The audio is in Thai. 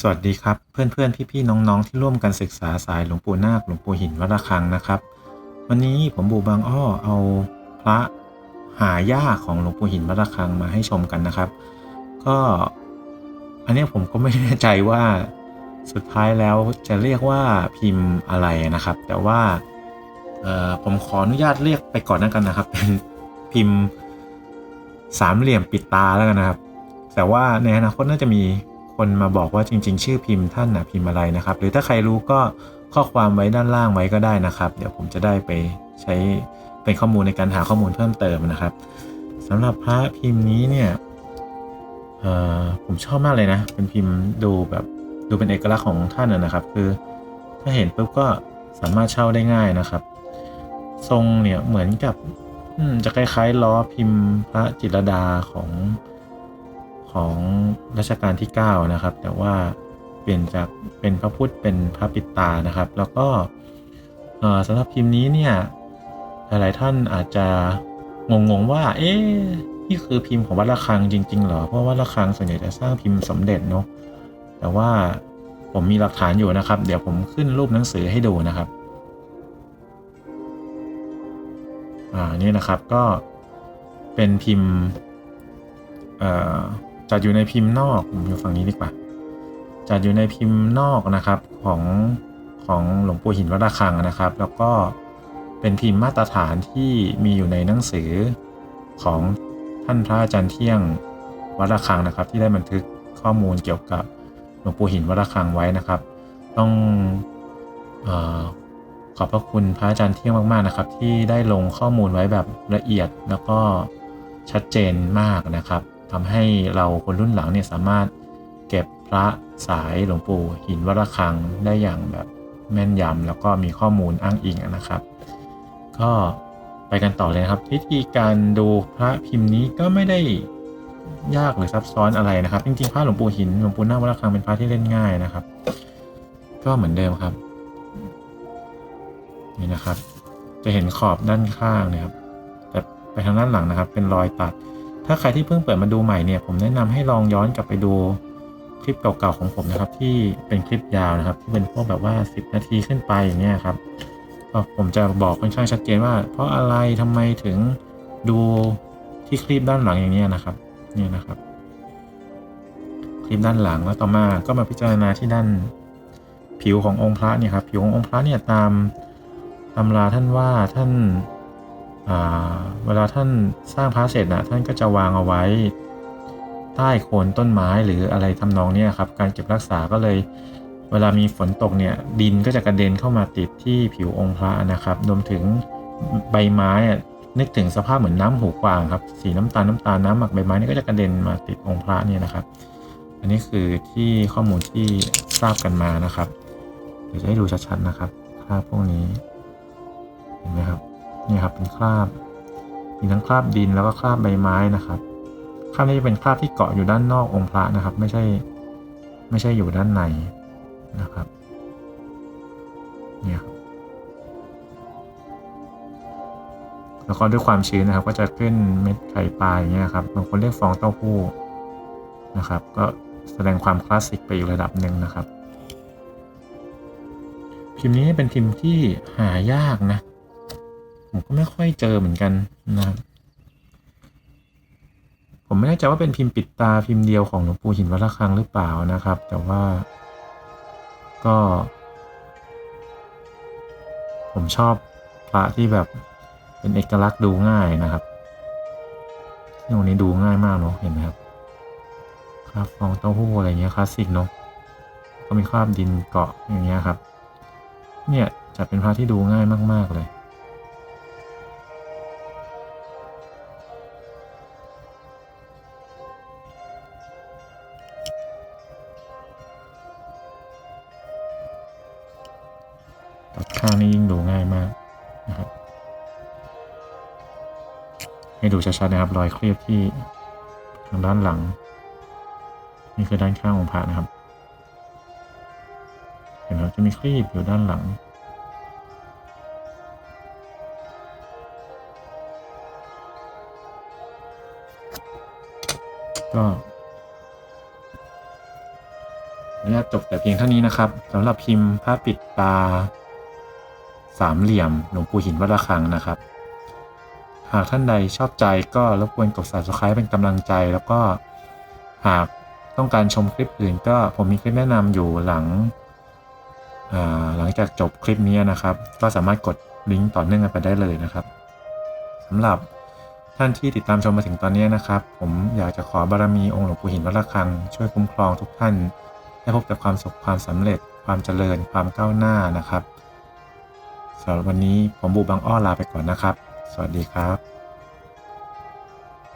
สวัสดีครับ เพื่อนๆ พี่ๆ น้องๆ ที่ร่วมกันศึกษาสายหลวงปู่นาคหลวงปู่หินวัดระฆังนะครับ วันนี้ผมบูบางอ้อเอาพระหายากของหลวงปู่หินวัดระฆังมาให้ชมกันนะครับ ก็อันนี้ผมก็ไม่แน่ใจว่าสุดท้ายแล้วจะเรียกว่าพิมพ์อะไรนะครับ แต่ว่าผมขออนุญาตเรียกไปก่อนนะกันนะครับ เป็นพิมพ์สามเหลี่ยมปิดตาแล้วกันนะครับ แต่ว่าในอนาคตน่าจะมี คนมาบอกว่าจริง ๆ ชื่อพิมพ์ท่านนะพิมพ์อะไรนะครับ หรือถ้าใครรู้ก็ข้อความไว้ด้านล่างไว้ก็ได้นะครับ เดี๋ยวผมจะได้ไปใช้เป็นข้อมูลในการหาข้อมูลเพิ่มเติมนะครับสำหรับพระพิมพ์นี้เนี่ยเออผมชอบมากเลยนะ เป็นพิมพ์ดูแบบดูเป็นเอกลักษณ์ของท่านนะครับ คือถ้าเห็นปุ๊บก็สามารถเช่าได้ง่ายนะครับ ทรงเนี่ยเหมือนกับจะคล้ายๆล้อพิมพ์พระจิตรดาของ ของรัชกาลที่ 9 นะครับ แต่ว่าเปลี่ยนจากเป็นพระพุทธเป็นพระปิตานะครับ แล้วก็สำหรับพิมพ์นี้เนี่ยหลายๆท่านอาจจะงงๆว่า เอ๊ะนี่คือพิมพ์ของวัดระฆังจริงๆเหรอเพราะวัดระฆังส่วนใหญ่จะสร้างพิมพ์สมเด็จเนาะแต่ว่าผมมีหลักฐานอยู่นะครับ เดี๋ยวผมขึ้นรูปหนังสือให้ดูนะครับอ่านี่นะครับก็เป็นพิมพ์เอ่อ จัดอยู่ในพิมพ์นอกผมอยู่ฝั่งนี้ดีกว่า จัดอยู่ในพิมพ์นอกนะครับของของหลวงปู่หินวัดระฆังนะครับ แล้วก็เป็นพิมพ์มาตรฐานที่มีอยู่ในหนังสือของท่านพระอาจารย์เที่ยงวัดระฆังนะครับ ที่ได้บันทึกข้อมูลเกี่ยวกับหลวงปู่หินวัดระฆังไว้นะครับ ต้องอขอบพระคุณพระอาจารย์เที่ยงมากๆนะครับ ที่ได้ลงข้อมูลไว้แบบละเอียดแล้วก็ชัดเจนมากนะครับ ทำให้เราคนรุ่นหลังเนี่ยสามารถเก็บพระสายหลวงปู่หินวัดระฆังได้อย่างแบบแม่นยำแล้วก็มีข้อมูลอ้างอิงนะครับ ก็ไปกันต่อเลยครับวิธีการดูพระพิมพ์นี้ก็ไม่ได้ยากหรือซับซ้อนอะไรนะครับ จริงๆพระหลวงปู่หินหลวงปู่นาควัดระฆังเป็นพระที่เล่นง่ายนะครับ ก็เหมือนเดิมครับนี่นะครับ จะเห็นขอบด้านข้างนะครับแต่ไปทางด้านหลังนะครับ เป็นรอยตัด ถ้าใครที่เพิ่งเปิดมาดูใหม่เนี่ย ผมแนะนำให้ลองย้อนกลับไปดูคลิปเก่าๆของผมนะครับ ที่เป็นคลิปยาวนะครับ ที่เป็นพวกแบบว่า 10 นาทีขึ้นไปอย่างเงี้ยครับก็ผมจะบอกค่อนข้างชัดเจนว่า เพราะอะไรทำไมถึงดูที่คลิปด้านหลังอย่างเนี้ยนะครับเนี่ยนะครับ คลิปด้านหลังแล้วต่อมาก็มาพิจารณาที่ด้านผิวขององค์พระเนี่ยครับผิวขององค์พระเนี่ยตามตำราท่านว่าท่าน เวลาท่านสร้างพระเสร็จนะท่านก็จะวางเอาไว้ ใต้โคนต้นไม้หรืออะไรทำนองนี้ครับ การเก็บรักษาก็เลย เวลามีฝนตกเนี่ยดินก็จะกระเด็นเข้ามาติดที่ผิวองค์พระนะครับรวมถึงใบไม้อะนึกถึงสภาพเหมือนน้ำหูกวางครับสีน้ำตาลน้ำตาลน้ำหมักใบไม้นี่ก็จะกระเด็นมาติดองค์พระเนี่ยนะครับ อันนี้คือที่ข้อมูลที่ทราบกันมานะครับ เดี๋ยวจะให้ดูชัดๆนะครับภาพพวกนี้เห็นไหมครับ นี่ครับเป็นคราบ มีทั้งคราบดินแล้วก็คราบใบไม้นะครับ คราบนี้จะเป็นคราบที่เกาะอยู่ด้านนอกองค์พระนะครับ ไม่ใช่ ไม่ใช่อยู่ด้านในนะครับเนี่ยครับแล้วก็ด้วยความชื้นนะครับ ก็จะขึ้นเม็ดไข่ปลาอย่างเงี้ยครับบางคนเรียกฟองเต้าหู้นะครับ ก็แสดงความคลาสสิกไปอีกระดับหนึ่งนะครับ พิมพ์นี้เป็นพิมพ์ที่หายากนะ ผมก็ไม่ค่อยเจอเหมือนกันนะครับผมไม่แน่ใจว่าเป็นพิมพ์ปิดตาพิมพ์เดียวของหลวงปู่หินวัดระฆังหรือเปล่านะครับ แต่ว่า ก็ ผมชอบพระที่แบบเป็นเอกลักษณ์ดูง่ายนะครับที่ตรงนี้ดูง่ายมากเนาะเห็นไหมครับคราบฟองเต้าหู้อะไรเงี้ยคลาสสิกเนาะก็มีคราบดินเกาะอย่างเงี้ยครับ เนี่ยจะเป็นพระที่ดูง่ายมาก ๆเลย ข้างนี้ยิ่งดูง่ายมากนะครับให้ดูชัดๆนะครับ รอยเครียบที่ทางด้านหลัง นี่คือด้านข้างของพระนะครับ เห็นไหมจะมีครีบอยู่ด้านหลังก็อนุญาตจบแต่เพียงเท่านี้นะครับสำหรับพิมพ์ผ้าปิดตา สามเหลี่ยมหลวงปู่หินวัดระฆังนะครับ หากท่านใดชอบใจก็รบกวนกด subscribe เป็นกำลังใจ แล้วก็หากต้องการชมคลิปอื่น ก็ผมมีคลิปแนะนำอยู่หลังหลังจากจบคลิปนี้นะครับ ก็สามารถกดลิงก์ต่อเนื่องกันไปได้เลยนะครับสำหรับท่านที่ติดตามชมมาถึงตอนนี้นะครับ ผมอยากจะขอบารมีองค์หลวงปู่หินวัดระฆัง ช่วยคุ้มครองทุกท่าน ให้พบแต่ความสุขความสำเร็จ ความเจริญ ความก้าวหน้านะครับ สำหรับวันนี้ผมบูบังอ้อลาไปก่อนนะครับ สวัสดีครับ